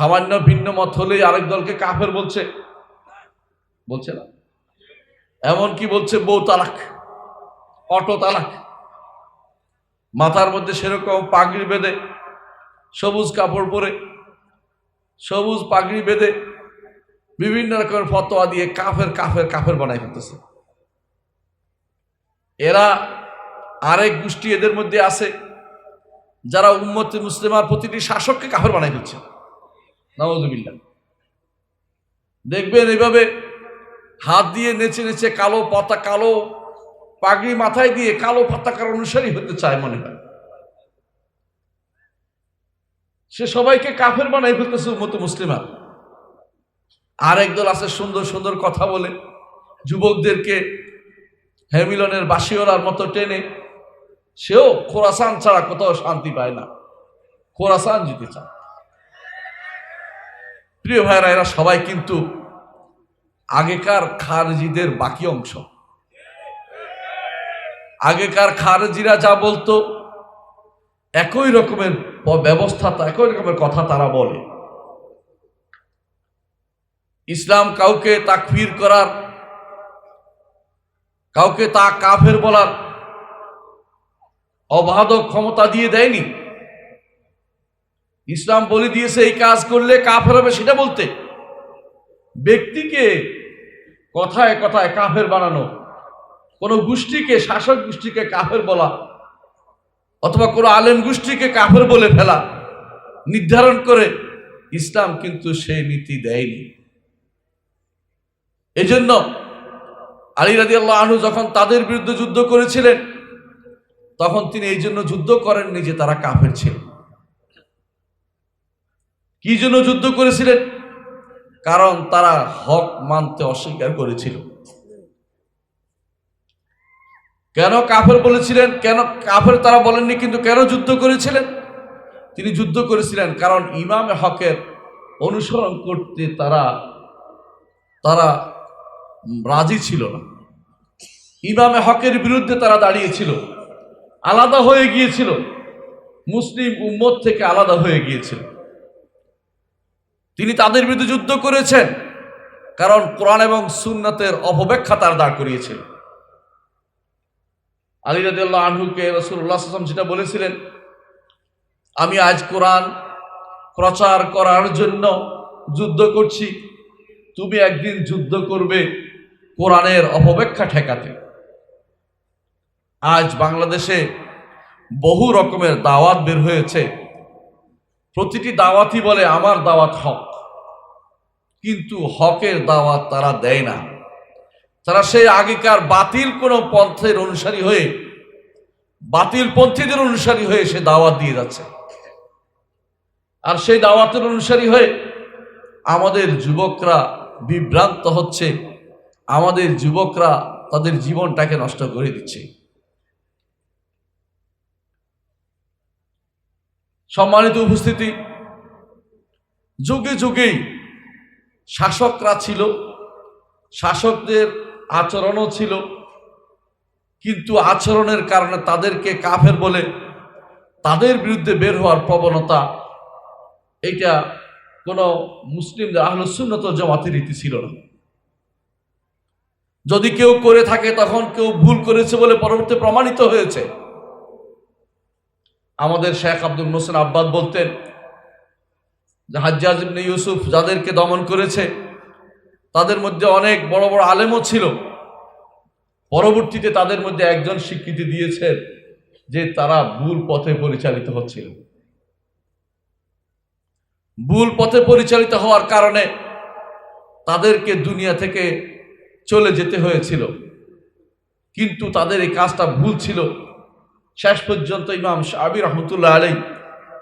সামান্য ভিন্ন মত হলেই আরেক দলকে কাফের বলছে। বলছে না। এমন কি বলছে? বউ তালাক, অটো তালাক। মাথার মধ্যে সেরকম পাগড়ি বেঁধে, সবুজ কাপড় পরে, সবুজ পাগড়ি বেঁধে বিভিন্ন রকমের ফতোয়া দিয়ে কাফের কাফের কাফের বানাই ফেলতেছে। এরা আরেক গোষ্ঠী এদের মধ্যে আছে, যারা উম্মতে মুসলিমার প্রতিটি শাসককে কাফের বানাই ফেলছে। নওয়াজুবিল্লাহ দেখবেন এইভাবে হাত দিয়ে নেচে নেচে কালো পাতা, কালো পাগড়ি মাথায় দিয়ে কালো পাতাকার অনুসারী হতে চায় মনে হয়। সে সবাইকে কাফের বানাই ফেলতেছে উম্মত মুসলিমা। আর একদল আছে সুন্দর সুন্দর কথা বলে। যুবকদেরকে হ্যামিলনের বাসিওরার মতো টেনে। সেও খোরাসান ছাড়া কোথাও শান্তি পায় না। খোরাসান জিতে চায়। প্রিয় ভাইরা, এরা সবাই কিন্তু আগেকার খারজিদের বাকি অংশ। আগেকার খারজিরা যা বলতো, একই রকমের ব্যবস্থা, একই রকমের কথা তারা বলে। ইসলাম কাউকে তাকফির করার, কাউকে তা কাফের বলার অবাধ ক্ষমতা দিয়ে দেয়নি। ইসলাম বলে দিয়েছে, এই কাজ করলে কাফের হবে সেটা বলতে। ব্যক্তিকে কথায় কথায় কাফের বানানো, কোনো গোষ্ঠীকে, শাসক গোষ্ঠীকে কাফের বলা, অথবা কোনো আলেম গোষ্ঠীকে কাফের বলে ফেলা, নির্ধারণ করে, ইসলাম কিন্তু সেই নীতি দেয়নি। এজন্য আলী রাজি আল্লাহ আনহু যখন তাদের বিরুদ্ধে যুদ্ধ করেছিলেন, তখন তিনি এই জন্য যুদ্ধ করেননি যে তারা কাফের ছিল কি জন্য যুদ্ধ করেছিলেন? কারণ তারা হক মানতে অস্বীকার করেছিল। কেন কাফের বলেছিলেন? কেন কাফের তারা বলেননি, কিন্তু কেন যুদ্ধ করেছিলেন? তিনি যুদ্ধ করেছিলেন কারণ ইমাম হকের অনুসরণ করতে তারা তারা রাজি ছিল না। ইমামে হকের বিরুদ্ধে তারা দাঁড়িয়েছিল। আলাদা হয়ে গিয়েছিল। মুসলিম উম্মত থেকে আলাদা হয়ে গিয়েছিল। তিনি তাদের বিরুদ্ধে যুদ্ধ করেছেন। কারণ কোরআন এবং সুন্নাতের অপব্যাখ্যা তার দাঁড় করিয়েছিল। আলী রাদিয়াল্লাহু আনহুকে রসুল্লাহ আসলাম যেটা বলেছিলেন, আমি আজ কোরআন প্রচার করার জন্য যুদ্ধ করছি। তুমি একদিন যুদ্ধ করবে কোরআনের অপব্যাখ্যা ঠেকাতে। আজ বাংলাদেশে বহু রকমের দাওয়াত বের হয়েছে। প্রতিটি দাওয়াতই বলে, আমার দাওয়াত হক। কিন্তু হকের দাওয়াত তারা দেয় না। তারা সেই আগেকার বাতিল কোনো পন্থের অনুসারী হয়ে, বাতিল পন্থীদের অনুসারী হয়ে সে দাওয়াত দিয়ে যাচ্ছে। আর সেই দাওয়াতের অনুসারী হয়ে আমাদের যুবকরা বিভ্রান্ত হচ্ছে, আমাদের যুবকরা তাদের জীবনটাকে নষ্ট করে দিচ্ছে। সম্মানিত উপস্থিতি, যুগে যুগেই শাসকরা ছিল, শাসকদের আচরণও ছিল, কিন্তু আচরণের কারণে তাদেরকে কাফের বলে তাদের বিরুদ্ধে বের হওয়ার প্রবণতা, এটা কোনো মুসলিমদের আহলুসুন্নত জমাতের রীতি ছিল না। যদি কেউ করে থাকে, তখন কেউ ভুল করেছে বলে পরবর্তী প্রমাণিত হয়েছে। আমাদের শেখ আব্দুল মোসেন আব্বাদ বলতেন হাজ্জাজ ইউসুফ যাদেরকে দমন করেছে, তাদের মধ্যে অনেক বড় বড় আলেমও ছিল। পরবর্তীতে তাদের মধ্যে একজন স্বীকৃতি দিয়েছেন যে তারা ভুল পথে পরিচালিত হচ্ছিল। ভুল পথে পরিচালিত হওয়ার কারণে তাদেরকে দুনিয়া থেকে চলে যেতে হয়েছিল। কিন্তু তাদের এই কাজটা ভুল ছিল। শেষ পর্যন্ত ইমাম শাহাবি রহমতুল্লাহ আলাই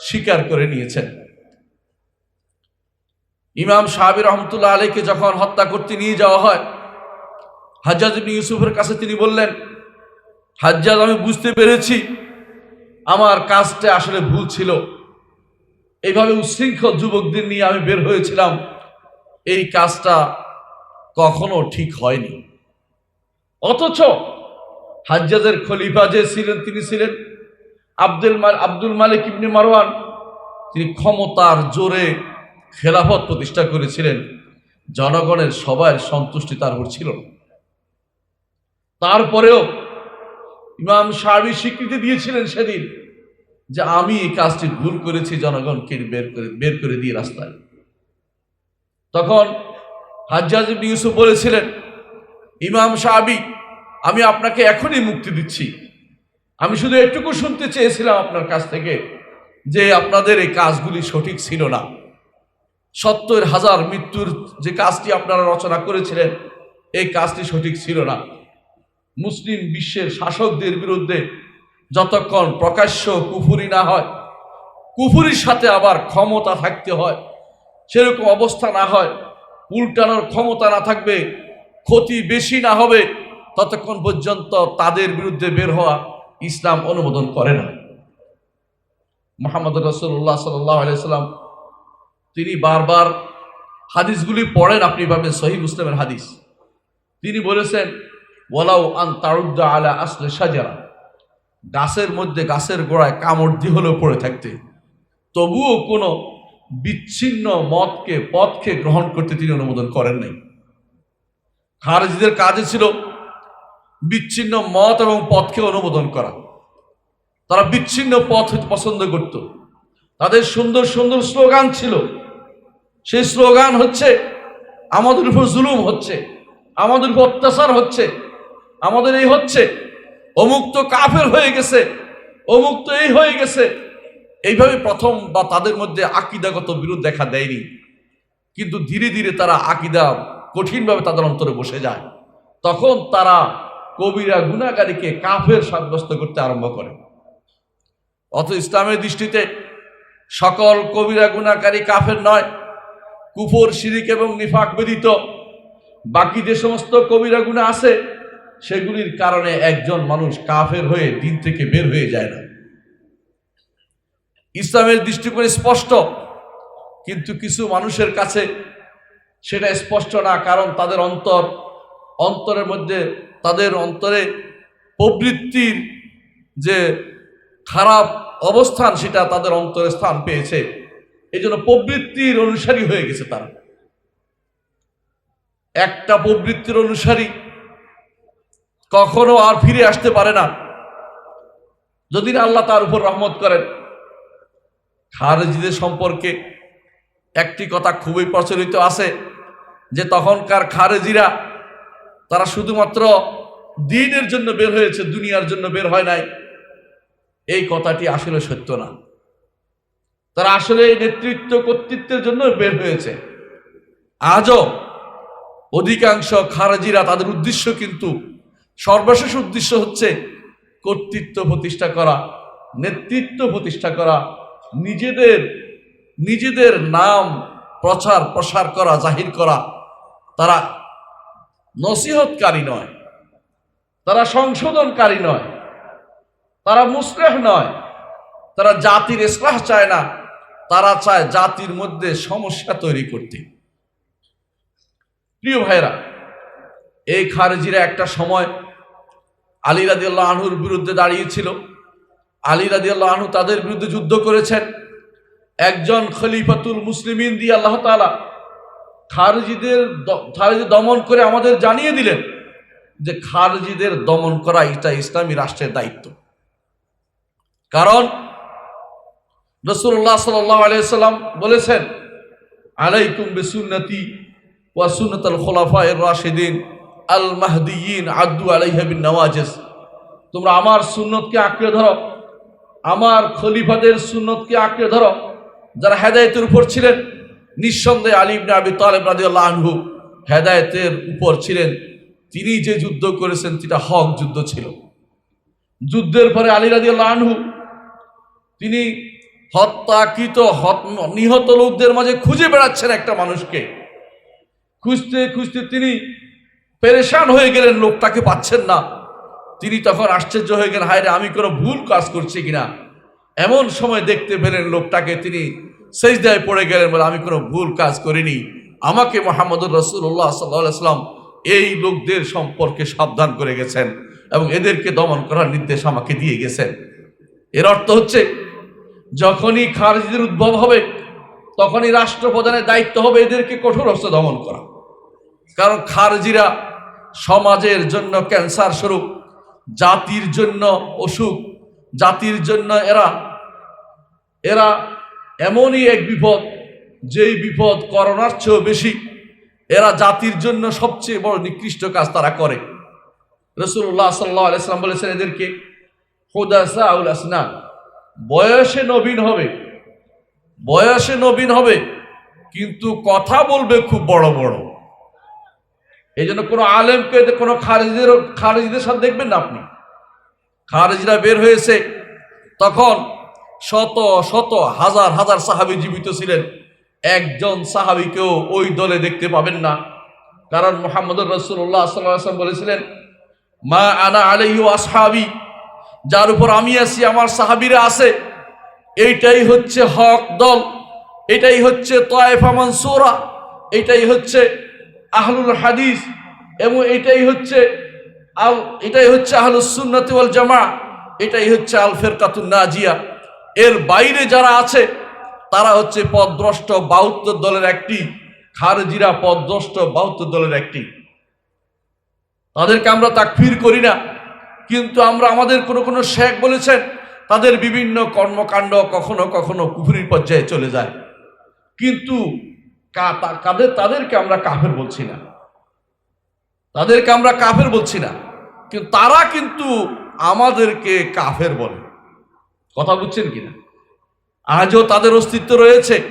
স্বীকার করে নিয়েছেন। ইমাম সাহাবি রহমতুল্লাহ আলীকে যখন হত্যা করতে নিয়ে যাওয়া হয়, হাজ্জাজ ইবনে ইউসুফের কাছে তিনি বললেন, হাজ্জাজ, আমি বুঝতে পেরেছি আমার কাজটা আসলে ভুল ছিল। এইভাবে উশৃঙ্খল যুবকদের নিয়ে আমি বের হয়েছিলাম। এই কাজটা কখনো ঠিক হয়নি। অথচ হাজ্জাজের খলিফা যে ছিলেন, তিনি ছিলেন আব্দুল আব্দুল মালিক ইবনে মারওয়ান। তিনি ক্ষমতার জোরে খেলাফত প্রতিষ্ঠা করেছিলেন, জনগণের সবাই সন্তুষ্টি তার উপর ছিল তারপরেও ইমাম সাহাবি স্বীকৃতি দিয়েছিলেন সেদিন যে আমি এই কাজটি ভুল করেছি, জনগণকে বের করে বের করে দিয়ে রাস্তায়। তখন হাজ্জাজ ইউসুফ বলেছিলেন, ইমাম সাহাবি, আমি আপনাকে এখনই মুক্তি দিচ্ছি। আমি শুধু এটুকু শুনতে চেয়েছিলাম আপনার কাছ থেকে যে আপনাদের এই কাজগুলি সঠিক ছিল না। সত্তর হাজার মৃত্যুর যে কাজটি আপনারা রচনা করেছিলেন, এই কাজটি সঠিক ছিল না। মুসলিম বিশ্বের শাসকদের বিরুদ্ধে যতক্ষণ প্রকাশ্য কুফুরি না হয়, কুফুরির সাথে আবার ক্ষমতা থাকতে হয়, সেরকম অবস্থা না হয়, উল্টানোর ক্ষমতা না থাকবে, ক্ষতি বেশি না হবে, ততক্ষণ পর্যন্ত তাদের বিরুদ্ধে বের হওয়া ইসলাম অনুমোদন করে না। মোহাম্মদ রসুল্লাহ সাল্লাহ সাল্লাম তিনি বারবার হাদিসগুলি পড়েন, আপনি পাবেন সহি মুসলিমের হাদিস। তিনি বলেছেন, ওয়ালাউ আন তারুদ্দা আলা আসলে সাজারা গাছের মধ্যে গাছের গোড়ায় কামড় হলেও পড়ে থাকতে। তবুও কোনো বিচ্ছিন্ন মতকে, পথকে গ্রহণ করতে তিনি অনুমোদন করেন নাই। খারেজিদের কাজে ছিল বিচ্ছিন্ন মত এবং পথকে অনুমোদন করা। তারা বিচ্ছিন্ন পথ পছন্দ করত। তাদের সুন্দর সুন্দর স্লোগান ছিল সেই স্লোগান হচ্ছে, আমাদের উপর জুলুম হচ্ছে, আমাদের উপর অত্যাচার হচ্ছে, আমাদের এই হচ্ছে, অমুক তো কাফের হয়ে গেছে, অমুক তো এই হয়ে গেছে। এইভাবে প্রথম বা তাদের মধ্যে আকিদাগত বিরোধ দেখা দেয়নি। কিন্তু ধীরে ধীরে তারা আকিদা কঠিনভাবে তাদের অন্তরে বসে যায়। তখন তারা কবিরা গুণাগারীকে কাফের সাব্যস্ত করতে আরম্ভ করে। অত ইসলামের দৃষ্টিতে সকল কবিরা গুণাকারী কাফের নয় কুফর, শিরিক এবং নিফাক ব্যতীত বাকি যে সমস্ত কবিরা গুণা আছে, সেগুলির কারণে একজন মানুষ কাফের হয়ে দিন থেকে বের হয়ে যায় না। ইসলামের দৃষ্টিকোণে স্পষ্ট, কিন্তু কিছু মানুষের কাছে সেটা স্পষ্ট না, কারণ তাদের অন্তর, অন্তরের মধ্যে, তাদের অন্তরে প্রবৃত্তির যে খারাপ অবস্থান, সেটা তাদের অন্তরে স্থান পেয়েছে। এই জন্য প্রবৃত্তির অনুসারী হয়ে গেছে তারা। একটা প্রবৃত্তির অনুসারী কখনো আর ফিরে আসতে পারে না। যদি না আল্লাহ তার উপর রহমত করেন। খারেজিদের সম্পর্কে একটি কথা খুবই প্রচলিত আছে যে তখনকার খারেজিরা তারা শুধুমাত্র দিনের জন্য বের হয়েছে, দুনিয়ার জন্য বের হয় নাই। এই কথাটি আসলে সত্য না। তারা আসলে এই নেতৃত্ব কর্তৃত্বের জন্য বের হয়েছে। আজও অধিকাংশ খারাজিরা তাদের উদ্দেশ্য কিন্তু সর্বশেষ উদ্দেশ্য হচ্ছে কর্তৃত্ব প্রতিষ্ঠা করা, নেতৃত্ব প্রতিষ্ঠা করা, নিজেদের নিজেদের নাম প্রচার প্রসার করা, জাহির করা। তারা নসিহতকারী নয়, তারা সংশোধনকারী নয়, তারা মুসলেহ নয়, তারা জাতির ইসলাহ চায় না। তারা চায় জাতির মধ্যে সমস্যা তৈরি করতে। প্রিয় ভাইরা এই খারেজিরা একটা সময় আলী আনহুর বিরুদ্ধে দাঁড়িয়েছিল। আলী রাদিয়াল্লাহ আনহু তাদের বিরুদ্ধে যুদ্ধ করেছেন। একজন খলিফাতুল মুসলিমিন দিয়ে আল্লাহ তাআলা খারেজিদের খারেজি দমন করে আমাদের জানিয়ে দিলেন যে খারেজিদের দমন করা এটা ইসলামী রাষ্ট্রের দায়িত্ব। কারণ রসুল্লাহ সাল্লাহ আলাইসাল্লাম বলেছেন, আলাইকুম বেসুন্নতি ওয়া সুন্নত আল খোলাফা এর রাশেদিন আল মাহদিয়িন আদু আলাইহাবিন নওয়াজেস তোমরা আমার সুন্নতকে আঁকড়ে ধরো, আমার খলিফাদের সুন্নতকে আঁকড়ে ধরো, যারা হেদায়েতের উপর ছিলেন। নিঃসন্দেহে আলী ইবনে আবি তালেব রাদিয়াল্লাহু আনহু হেদায়েতের উপর ছিলেন। তিনি যে যুদ্ধ করেছেন, সেটা হক যুদ্ধ ছিল। যুদ্ধের পরে আলী রাদিয়াল্লাহু আনহু, তিনি হত্যাকৃত হত- নিহত লোকদের মাঝে খুঁজে বেড়াচ্ছেন একটা মানুষকে। খুঁজতে খুঁজতে তিনি পেরেশান হয়ে গেলেন, লোকটাকে পাচ্ছেন না। তিনি তখন আশ্চর্য হয়ে গেলেন, হায় আমি কোনো ভুল কাজ করছি কিনা? এমন সময় দেখতে পেলেন লোকটাকে, তিনি সেজদায় পড়ে গেলেন বলে, আমি কোনো ভুল কাজ করিনি। আমাকে মোহাম্মদুর রসুল্লাহ সাল্লাম এই লোকদের সম্পর্কে সাবধান করে গেছেন এবং এদেরকে দমন করার নির্দেশ আমাকে দিয়ে গেছেন। এর অর্থ হচ্ছে যখনই খারেজিদের উদ্ভব হবে, তখনই রাষ্ট্রপ্রধানের দায়িত্ব হবে এদেরকে কঠোর হস্তে দমন করা। কারণ খারজিরা সমাজের জন্য ক্যান্সার স্বরূপ, জাতির জন্য অসুখ, জাতির জন্য এরা এরা এমনই এক বিপদ, যেই বিপদ করোনার চেয়েও বেশি, এরা জাতির জন্য সবচেয়ে বড় নিকৃষ্ট কাজ তারা করে। রসুল্লাহ সাল্লাহ আলাইসলাম বলেছেন এদেরকে হুদাসা আউল আসনান। বয়সে নবীন হবে, বয়সে নবীন হবে, কিন্তু কথা বলবে খুব বড় বড়। এই জন্য কোনো আলেমকে কোনো খারেজিদের খারেজিদের সাথে দেখবেন না আপনি। খারেজিরা বের হয়েছে, তখন শত শত, হাজার হাজার সাহাবি জীবিত ছিলেন। একজন সাহাবিকেও ওই দলে দেখতে পাবেন না। কারণ মোহাম্মদ রসুল্লাহ সাল্লাম বলেছিলেন, মা আনা আলাইহি আসহাবি যার উপর আমি আছি, আমার সাহাবিরা আছে। এইটাই হচ্ছে হক দল। এটাই হচ্ছে তয়েফা মানসুরা। এটাই হচ্ছে আহলুল হাদিস। এবং এটাই হচ্ছে আল, এটাই হচ্ছে আহলুস সুন্নাতি ওয়াল জামা। এটাই হচ্ছে আল ফেরকাতুন নাজিয়া। এর বাইরে যারা আছে, তারা হচ্ছে পদদ্রষ্ট বাহুত্তর দলের একটি। খারজিরা পদদ্রষ্ট বাহুত্তর দলের একটি। তাদেরকে আমরা তাকফির করি না। কিন্তু আমরা আমাদের কোনো কোনো শেখ বলেছেন, তাদের বিভিন্ন কর্মকাণ্ড কখনো কখনো কুফুরির পর্যায়ে চলে যায়। কিন্তু কাদের, তাদেরকে আমরা কাফের বলছি না। তাদেরকে আমরা কাফের বলছি না। কিন্তু তারা কিন্তু আমাদেরকে কাফের বলে। কথা বুঝছেন কিনা? আজও তাদের অস্তিত্ব রয়েছে।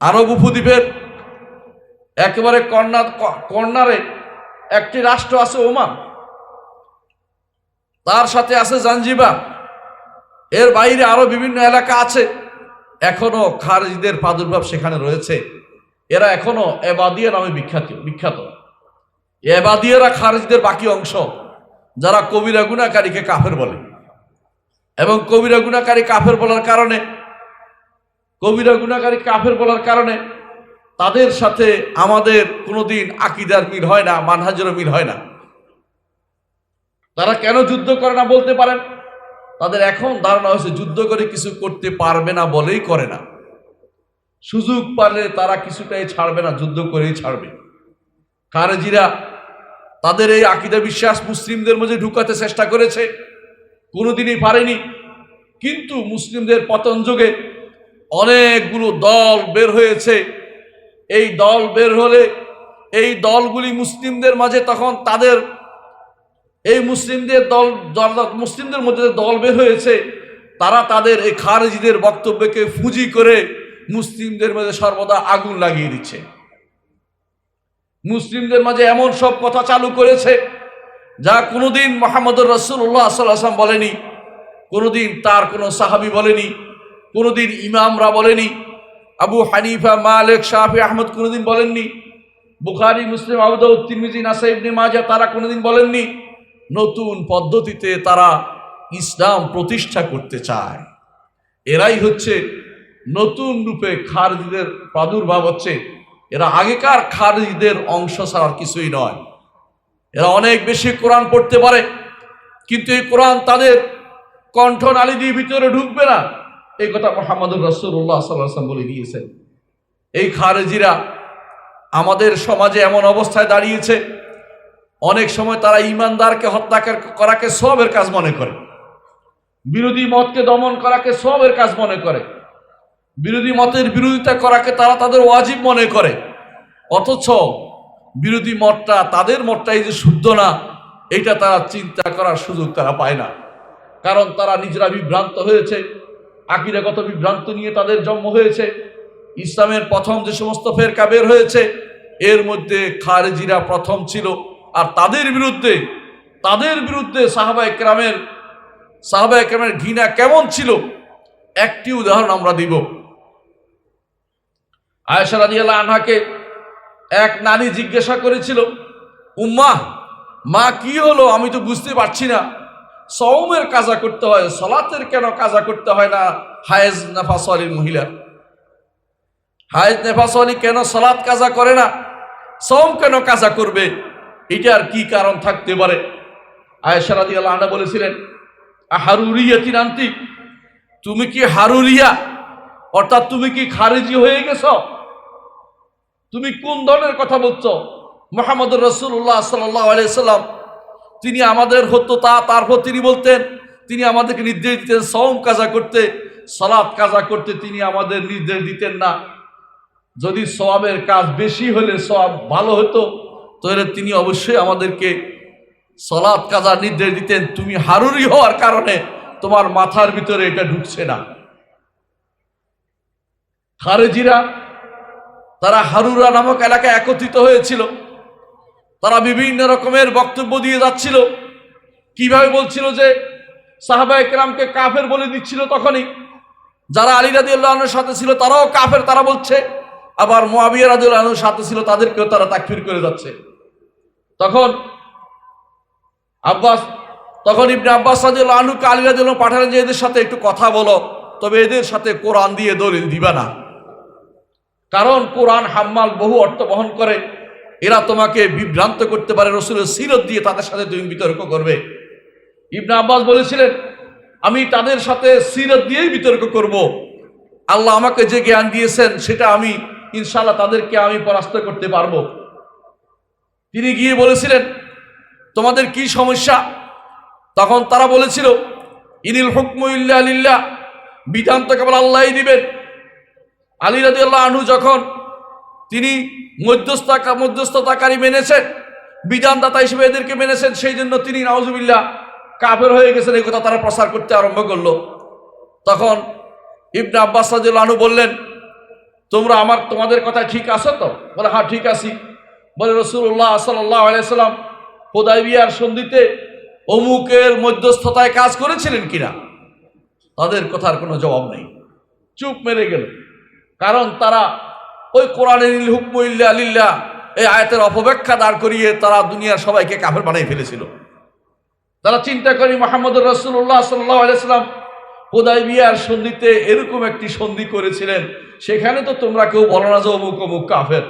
আরব উপদ্বীপের একেবারে কর্নার কর্নারে একটি রাষ্ট্র আছে ওমান। তার সাথে আছে জাঞ্জিবার এর বাইরে আরও বিভিন্ন এলাকা আছে। এখনও খারিজদের প্রাদুর্ভাব সেখানে রয়েছে। এরা এখনও এবাদিয়া নামে বিখ্যাত বিখ্যাত। এবাদিয়ারা খারিজদের বাকি অংশ, যারা কবিরা গুণাকারীকে কাফের বলে। এবং কবিরা গুণাকারী কাফের বলার কারণে, কবিরা গুণাকারী কাফের বলার কারণে তাদের সাথে আমাদের কোনোদিন আকিদার মিল হয় না, মানহাজেরও মিল হয় না। তারা কেন যুদ্ধ করে না বলতে পারেন? তাদের এখন ধারণা হয়েছে, যুদ্ধ করে কিছু করতে পারবে না বলেই করে না। সুযোগ পারলে তারা কিছুটাই ছাড়বে না, যুদ্ধ করেই ছাড়বে। খারেজিরা তাদের এই আকিদা বিশ্বাস মুসলিমদের মধ্যে ঢুকাতে চেষ্টা করেছে। কোনোদিনই পারেনি। কিন্তু মুসলিমদের পতন যুগে অনেকগুলো দল বের হয়েছে। এই দল বের হলে এই দলগুলি মুসলিমদের মাঝে তখন তাদের, এই মুসলিমদের দল মুসলিমদের মধ্যে দল বের হয়েছে, তারা তাদের এই খারেজিদের বক্তব্যকে ফুজি করে মুসলিমদের মাঝে সর্বদা আগুন লাগিয়ে দিচ্ছে। মুসলিমদের মাঝে এমন সব কথা চালু করেছে, যা কোনোদিন মোহাম্মদুর রসুল্লাহ সাল্লাম বলেনি, কোনোদিন তার কোনো সাহাবি বলেনি, কোনোদিন ইমামরা বলেনি আবু হানিফা, মালিক শাহি আহমদ কোনোদিন বলেননি। বুখারি, মুসলিম আবুদাউদ তিরমিজি নাসাইবনে মাজা তারা কোনোদিন বলেননি। নতুন পদ্ধতিতে তারা ইসলাম প্রতিষ্ঠা করতে চায়। এরাই হচ্ছে নতুন রূপে খারজিদের প্রাদুর্ভাব হচ্ছে। এরা আগেকার খারজিদের অংশ ছাড়ার কিছুই নয়। এরা অনেক বেশি কোরআন পড়তে পারে, কিন্তু এই কোরআন তাদের কণ্ঠ নালী দিয়ে ভিতরে ঢুকবে না। এই কথা মোহাম্মদুর রসুল্লাহ সাল্লাম বলে দিয়েছেন। এই খারেজিরা আমাদের সমাজে এমন অবস্থায় দাঁড়িয়েছে, অনেক সময় তারা ইমানদারকে হত্যা করাকে সবের কাজ মনে করে। বিরোধী মতকে দমন করাকে সবের কাজ মনে করে। বিরোধী মতের বিরোধিতা করাকে তারা তাদের ওয়াজিব মনে করে। অথচ বিরোধী মতটা তাদের মতটাই যে শুদ্ধ না, এটা তারা চিন্তা করার সুযোগ তারা পায় না। কারণ তারা নিজেরা বিভ্রান্ত হয়েছে আকিরাগত বিভ্রান্ত নিয়ে তাদের জন্ম হয়েছে। ইসলামের প্রথম যে সমস্ত ফেরকা বের হয়েছে, এর মধ্যে খারেজিরা প্রথম ছিল। আর তাদের বিরুদ্ধে তাদের বিরুদ্ধে সাহাবা একরামের সাহাবা একরামের ঘৃণা কেমন ছিল? একটি উদাহরণ আমরা দিব। আয়েশা রাদিয়াল্লাহু আনহাকে এক নারী জিজ্ঞাসা করেছিল উম্মা মা কি হলো? আমি তো বুঝতে পারছি না। সৌমের কাজা করতে হয়, সলাতের কেন কাজা করতে হয় না? হায়েজ নেফাসলির মহিলা। হায়েজ নেফাসলি কেন সলাৎ কাজা করে না? সৌম কেন কাজা করবে? এটার কি কারণ থাকতে পারে? আয়েশা আনহা বলেছিলেন হারুরিয়া তিনান্তি তুমি কি হারুরিয়া? অর্থাৎ তুমি কি খারিজি হয়ে গেছ? তুমি কোন ধরনের কথা বলছো? মোহাম্মদ রসুল্লাহ সাল্লাম তিনি আমাদের হতো তা তারপর তিনি বলতেন, তিনি আমাদেরকে নির্দেশ দিতেন সৌম কাজা করতে সালাদ কাজা করতে তিনি আমাদের নির্দেশ দিতেন না। যদি সওয়াবের কাজ বেশি হলে সব ভালো হতো, তাহলে তিনি অবশ্যই আমাদেরকে সলাৎ কাজার নির্দেশ দিতেন। তুমি হারুরি হওয়ার কারণে তোমার মাথার ভিতরে এটা ঢুকছে না। খারেজিরা, তারা হারুরা নামক এলাকায় একত্রিত হয়েছিল। তারা বিভিন্ন রকমের বক্তব্য দিয়ে যাচ্ছিল। কীভাবে বলছিল যে সাহাবা একরামকে কাফের বলে দিচ্ছিল তখনই। যারা আলী রাজি আল্লাহনের সাথে ছিল তারাও কাফের, তারা বলছে। আবার মোয়াবিয়া রাজি আল্লাহনের সাথে ছিল তাদেরকেও তারা তাকফির করে যাচ্ছে। তখন আব্বাস, তখন ইবনে আব্বাস রাজিউল্লাহ আনুকে আলী রাজিউল্লাহ পাঠালেন যে, এদের সাথে একটু কথা বলো, তবে এদের সাথে কোরআন দিয়ে দলিল দিবা না। কারণ কোরআন হাম্মাল বহু অর্থ বহন করে। এরা তোমাকে বিভ্রান্ত করতে পারে, রসুলের সিরত দিয়ে তাদের সাথে তুমি বিতর্ক করবে। ইবনা আব্বাস বলেছিলেন, আমি তাদের সাথে সিরত দিয়েই বিতর্ক করব। আল্লাহ আমাকে যে জ্ঞান দিয়েছেন, সেটা আমি ইনশাল্লাহ তাদেরকে আমি পরাস্ত করতে পারব। তিনি গিয়ে বলেছিলেন, তোমাদের কি সমস্যা? তখন তারা বলেছিল, ইনিল হুকমু ইল্লা বিধান তো কেবল আল্লাহই দিবেন। আলী রাজি আল্লাহ আনু যখন তিনি মধ্যস্থতা, মধ্যস্থতাকারী মেনেছেন। বিধানদাতা হিসেবে এদেরকে মেনেছেন সেই জন্য তিনি, নাউজুবিল্লাহ, কাফের হয়ে গেছেন। এই কথা তারা প্রচার করতে আরম্ভ করল। তখন ইবনে আব্বাস রাজিউল আনহু বললেন, তোমরা আমার, তোমাদের কথা ঠিক আছো তো? বলে হ্যাঁ ঠিক আছি। বলে রসুল্লাহ সাল্লাহ আলাইসাল্লাম হোদাইবিয়ার সন্ধিতে অমুকের মধ্যস্থতায় কাজ করেছিলেন কিনা? তাদের কথার কোনো জবাব নেই। চুপ মেরে গেল। কারণ তারা ওই কোরআনের হুকম ইল্লা আলিল্লা এই আয়তের অপব্যাখ্যা দাঁড় করিয়ে তারা দুনিয়ার সবাইকে কাফের বানিয়ে ফেলেছিল। তারা চিন্তা করি মোহাম্মদ রসুল্লাহ সাল্লাহ আলাইসাল্লাম হোদাই বিয়ার সন্ধিতে এরকম একটি সন্ধি করেছিলেন, সেখানে তো তোমরা কেউ বলো না যে অমুক অমুক কাফের।